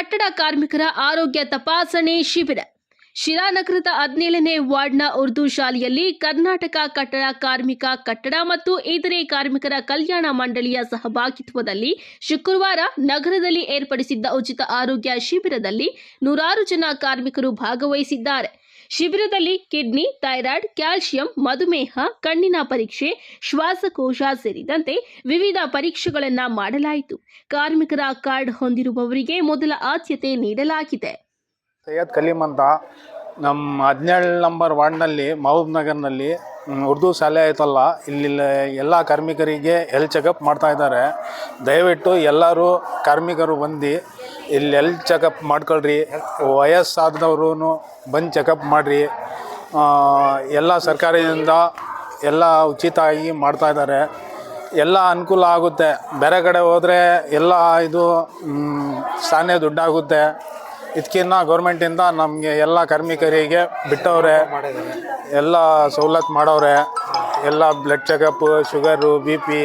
ಕಟ್ಟಡ ಕಾರ್ಮಿಕರ ಆರೋಗ್ಯ ತಪಾಸಣೆ ಶಿಬಿರ. ಶಿರಾನಗರದ ಹದಿನೇಳನೇ ವಾರ್ಡ್ನ ಉರ್ದು ಶಾಲೆಯಲ್ಲಿ ಕರ್ನಾಟಕ ಕಟ್ಟಡ ಕಾರ್ಮಿಕ ಕಟ್ಟಡ ಮತ್ತು ಇತರೆ ಕಾರ್ಮಿಕರ ಕಲ್ಯಾಣ ಮಂಡಳಿಯ ಸಹಭಾಗಿತ್ವದಲ್ಲಿ ಶುಕ್ರವಾರ ನಗರದಲ್ಲಿ ಏರ್ಪಡಿಸಿದ್ದ ಉಚಿತ ಆರೋಗ್ಯ ಶಿಬಿರದಲ್ಲಿ ನೂರಾರು ಜನ ಕಾರ್ಮಿಕರು ಭಾಗವಹಿಸಿದ್ದಾರೆ. ಶಿಬಿರದಲ್ಲಿ ಕಿಡ್ನಿ, ಥೈರಾಯ್ಡ್ ಕ್ಯಾಲ್ಸಿಯಂ ಮಧುಮೇಹ, ಕಣ್ಣಿನ ಪರೀಕ್ಷೆ, ಶ್ವಾಸಕೋಶ ಸೇರಿದಂತೆ ವಿವಿಧ ಪರೀಕ್ಷೆಗಳನ್ನು ಮಾಡಲಾಯಿತು. ಕಾರ್ಮಿಕರ ಕಾರ್ಡ್ ಹೊಂದಿರುವವರಿಗೆ ಮೊದಲ ಆದ್ಯತೆ ನೀಡಲಾಗಿದೆ. ಸೈಯದ್ ಕಲೀಮ್ ಅಂತ ನಮ್ಮ ಹದಿನೇಳು ನಂಬರ್ ವಾರ್ಡ್ನಲ್ಲಿ ಮಹಬೂಬ್ ನಗರ್ನಲ್ಲಿ ಉರ್ದು ಶಾಲೆ ಐತಲ್ಲ ಇಲ್ಲಿ ಎಲ್ಲ ಕಾರ್ಮಿಕರಿಗೆ ಹೆಲ್ತ್ ಚೆಕಪ್ ಮಾಡ್ತಾ ಇದ್ದಾರೆ. ದಯವಿಟ್ಟು ಎಲ್ಲರೂ ಕಾರ್ಮಿಕರು ಬಂದು ಇಲ್ಲಿ ಎಲ್ಲಿ ಚೆಕಪ್ ಮಾಡ್ಕೊಳ್ರಿ. ವಯಸ್ಸಾದವ್ರೂ ಬಂದು ಚೆಕಪ್ ಮಾಡಿರಿ. ಎಲ್ಲ ಸರ್ಕಾರದಿಂದ ಎಲ್ಲ ಉಚಿತವಾಗಿ ಮಾಡ್ತಾ ಇದ್ದಾರೆ. ಎಲ್ಲ ಅನುಕೂಲ ಆಗುತ್ತೆ. ಬೇರೆ ಕಡೆ ಹೋದರೆ ಎಲ್ಲ ಇದು ಸಾನೆ ದುಡ್ಡಾಗುತ್ತೆ. ಇದಕ್ಕಿನ್ನ ಗೌರ್ಮೆಂಟಿಂದ ನಮಗೆ ಎಲ್ಲ ಕಾರ್ಮಿಕರಿಗೆ ಬಿಟ್ಟವ್ರೆ. ಎಲ್ಲ ಸವಲತ್ತು ಮಾಡವ್ರೆ ಎಲ್ಲ blood checkup sugar B P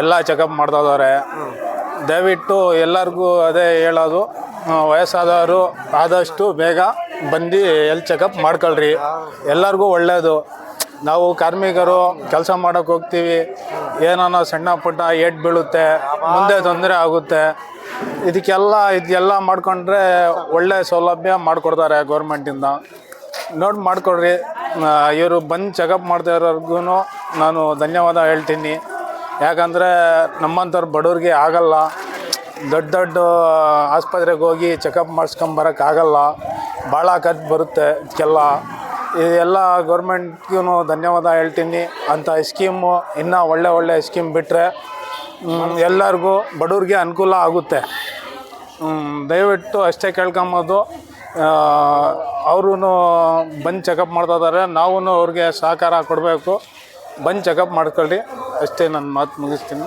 ಎಲ್ಲ ಚೆಕಪ್ ಮಾಡ್ತಾ ಇದ್ದಾರೆ. ದಯವಿಟ್ಟು ಎಲ್ಲರಿಗೂ ಅದೇ ಹೇಳೋದು ವಯಸ್ಸಾದವರು ಆದಷ್ಟು ಬೇಗ ಬಂದು ಎಲ್ ಚೆಕಪ್ ಮಾಡ್ಕೊಳ್ರಿ. ಎಲ್ಲರಿಗೂ ಒಳ್ಳೆಯದು ನಾವು ಕಾರ್ಮಿಕರು ಕೆಲಸ ಮಾಡೋಕ್ಕೆ ಹೋಗ್ತೀವಿ. ಏನಾನ ಸಣ್ಣ ಪುಟ್ಟ ಏಟ್ ಬೀಳುತ್ತೆ, ಮುಂದೆ ತೊಂದರೆ ಆಗುತ್ತೆ. ಇದಕ್ಕೆಲ್ಲ, ಇದೆಲ್ಲ ಮಾಡಿಕೊಂಡ್ರೆ ಒಳ್ಳೆ ಸೌಲಭ್ಯ ಮಾಡಿಕೊಡ್ತಾರೆ ಗೌರ್ಮೆಂಟಿಂದ ನೋಡಿ ಮಾಡಿಕೊಡ್ರಿ ಇವರು ಬಂದು ಚೆಕಪ್ ಮಾಡ್ತಾ ಇರೋರ್ಗು ನಾನು ಧನ್ಯವಾದ ಹೇಳ್ತೀನಿ. ಯಾಕಂದರೆ ನಮ್ಮಂಥವ್ರು ಬಡವ್ರಿಗೆ ಆಗಲ್ಲ. ದೊಡ್ಡ ದೊಡ್ಡ ಆಸ್ಪತ್ರೆಗೆ ಹೋಗಿ ಚೆಕಪ್ ಮಾಡಿಸ್ಕೊಂಬರೋಕ್ಕಾಗಲ್ಲ ಭಾಳ ಖರ್ಚು ಬರುತ್ತೆ ಇದಕ್ಕೆಲ್ಲ ಇದೆಲ್ಲ ಗೌರ್ಮೆಂಟ್ಗೂ ಧನ್ಯವಾದ ಹೇಳ್ತೀನಿ. ಅಂಥ ಸ್ಕೀಮು ಇನ್ನೂ ಒಳ್ಳೆ ಒಳ್ಳೆ ಸ್ಕೀಮ್ ಬಿಟ್ಟರೆ ಎಲ್ಲರಿಗೂ ಬಡವ್ರಿಗೆ ಅನುಕೂಲ ಆಗುತ್ತೆ. ದಯವಿಟ್ಟು ಅಷ್ಟೇ ಕೇಳ್ಕೊಂಬೋದು. ಅವರು ಬಂದು ಚೆಕಪ್ ಮಾಡ್ತಾ ಇದ್ದಾರೆ ನಾವು ಅವ್ರಿಗೆ ಸಹಕಾರ ಕೊಡಬೇಕು. ಬಂದು ಚೆಕಪ್ ಮಾಡ್ಕೊಳ್ಳಿ. ಅಷ್ಟೇ ನನ್ನ ಮಾತು ಮುಗಿಸ್ತೀನಿ.